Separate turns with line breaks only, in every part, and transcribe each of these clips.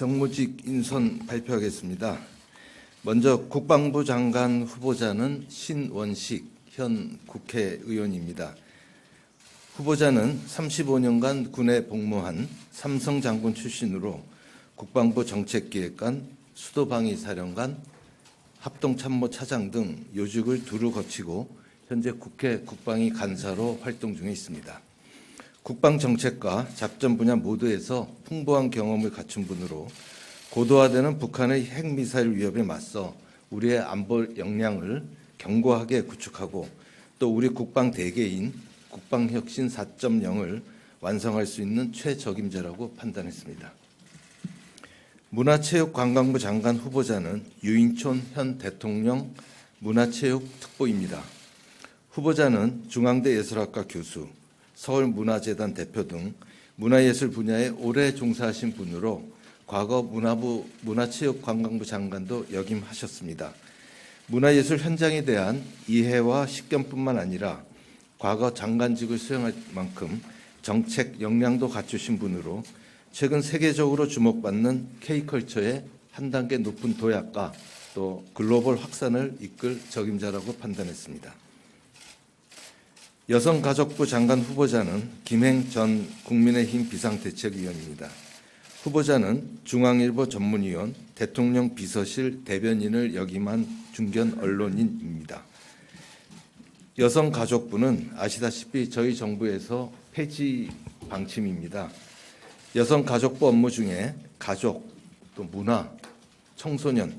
정무직 인선 발표하겠습니다. 먼저 국방부 장관 후보자는 신원식 현 국회의원입니다. 후보자는 35년간 군에 복무한 삼성 장군 출신으로 국방부 정책기획관, 수도방위사령관, 합동참모차장 등 요직을 두루 거치고 현재 국회 국방위 간사로 활동 중에 있습니다. 국방 정책과 작전 분야 모두에서 풍부한 경험을 갖춘 분으로 고도화되는 북한의 핵미사일 위협에 맞서 우리의 안보 역량을 견고하게 구축하고 또 우리 국방 대계인 국방혁신 4.0을 완성할 수 있는 최적임자라고 판단했습니다. 문화체육관광부 장관 후보자는 유인촌 현 대통령 문화체육특보입니다. 후보자는 중앙대 예술학과 교수, 서울문화재단 대표 등 문화예술 분야에 오래 종사하신 분으로 과거 문화부 문화체육관광부 장관도 역임하셨습니다. 문화예술 현장에 대한 이해와 식견뿐만 아니라 과거 장관직을 수행할 만큼 정책 역량도 갖추신 분으로 최근 세계적으로 주목받는 K컬처의 한 단계 높은 도약과 또 글로벌 확산을 이끌 적임자라고 판단했습니다. 여성가족부 장관 후보자는 김행 전 국민의힘 비상대책위원입니다. 후보자는 중앙일보 전문위원, 대통령 비서실 대변인을 역임한 중견 언론인입니다. 여성가족부는 아시다시피 저희 정부에서 폐지 방침입니다. 여성가족부 업무 중에 가족, 또 문화, 청소년,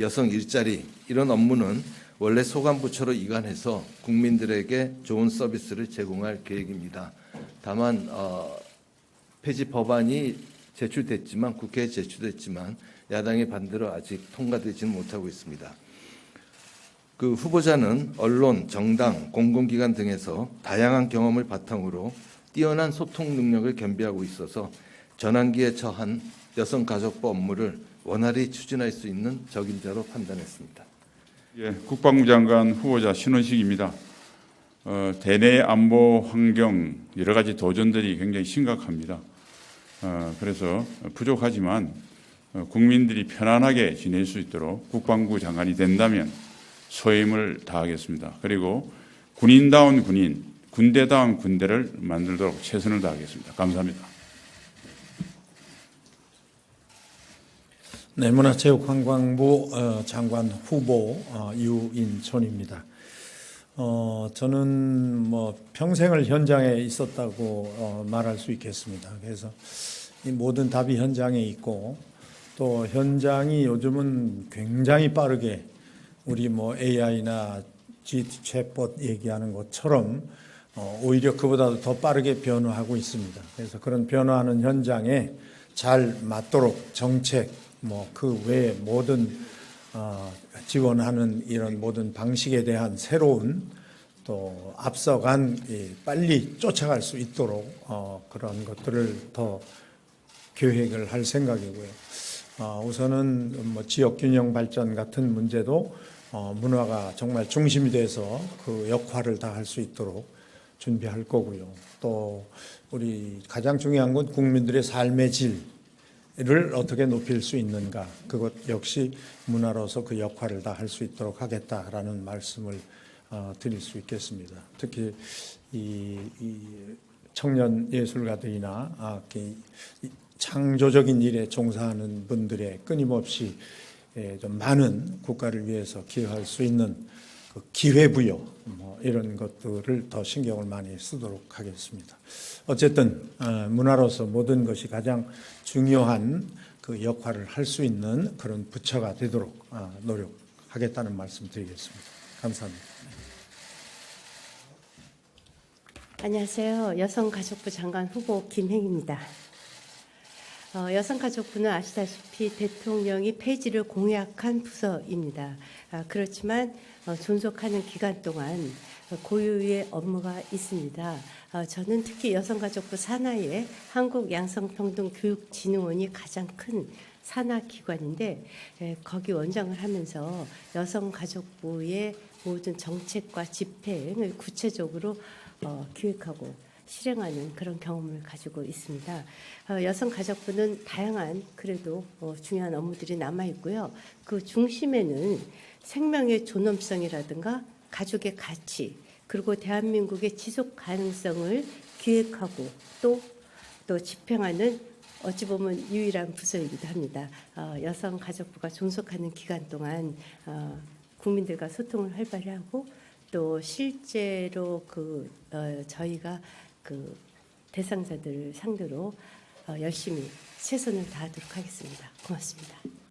여성 일자리 이런 업무는 원래 소관부처로 이관해서 국민들에게 좋은 서비스를 제공할 계획입니다. 다만 어, 폐지 법안이 제출됐지만 국회에 제출됐지만 야당의 반대로 아직 통과되지는 못하고 있습니다. 그 후보자는 언론, 정당, 공공기관 등에서 다양한 경험을 바탕으로 뛰어난 소통 능력을 겸비하고 있어서 전환기에 처한 여성가족부 업무를 원활히 추진할 수 있는 적임자로 판단했습니다.
예, 국방부 장관 후보자 신원식입니다. 어, 대내 안보 환경 여러 가지 도전들이 굉장히 심각합니다. 어, 그래서 부족하지만 어, 국민들이 편안하게 지낼 수 있도록 국방부 장관이 된다면 소임을 다하겠습니다. 그리고 군인다운 군인, 군대다운 군대를 만들도록 최선을 다하겠습니다. 감사합니다.
네, 문화체육관광부 어, 장관 후보 어, 유인촌입니다. 어, 저는 뭐 평생을 현장에 있었다고 어, 말할 수 있겠습니다. 그래서 이 모든 답이 현장에 있고 또 현장이 요즘은 굉장히 빠르게 우리 뭐 AI나 챗봇 얘기하는 것처럼 어, 오히려 그보다도 더 빠르게 변화하고 있습니다. 그래서 그런 변화하는 현장에 잘 맞도록 정책 뭐 그 외에 모든 어, 지원하는 이런 모든 방식에 대한 새로운 또 앞서간 이 빨리 쫓아갈 수 있도록 어, 그런 것들을 더 계획을 할 생각이고요. 어, 우선은 뭐 지역 균형 발전 같은 문제도 어, 문화가 정말 중심이 돼서 그 역할을 다 할 수 있도록 준비할 거고요. 또 우리 가장 중요한 건 국민들의 삶의 질 을 어떻게 높일 수 있는가 그것 역시 문화로서 그 역할을 다 할 수 있도록 하겠다라는 말씀을 어, 드릴 수 있겠습니다. 특히 이, 이 청년 예술가들이나 아, 이 창조적인 일에 종사하는 분들의 끊임없이 예, 좀 많은 국가를 위해서 기여할 수 있는 그 기회부여 뭐 이런 것들을 더 신경을 많이 쓰도록 하겠습니다. 어쨌든 어, 문화로서 모든 것이 가장 중요한 그 역할을 할 수 있는 그런 부처가 되도록 어, 노력하겠다는 말씀 드리겠습니다. 감사합니다.
안녕하세요. 여성가족부 장관 후보 김행입니다. 어, 여성가족부는 아시다시피 대통령이 폐지를 공약한 부서입니다. 아, 그렇지만 어, 존속하는 기간 동안 고유의 업무가 있습니다. 어, 저는 특히 여성가족부 산하의 한국양성평등교육진흥원이 가장 큰 산하 기관인데 에, 거기 원장을 하면서 여성가족부의 모든 정책과 집행을 구체적으로 어, 기획하고 실행하는 그런 경험을 가지고 있습니다. 어, 여성가족부는 다양한 그래도 어, 중요한 업무들이 남아 있고요. 그 중심에는 생명의 존엄성이라든가 가족의 가치 그리고 대한민국의 지속 가능성을 기획하고 또 또 집행하는 어찌 보면 유일한 부서이기도 합니다. 어, 여성가족부가 존속하는 기간 동안 어, 국민들과 소통을 활발히 하고 또 실제로 그 어, 저희가 그 대상자들을 상대로 어, 열심히 최선을 다하도록 하겠습니다. 고맙습니다.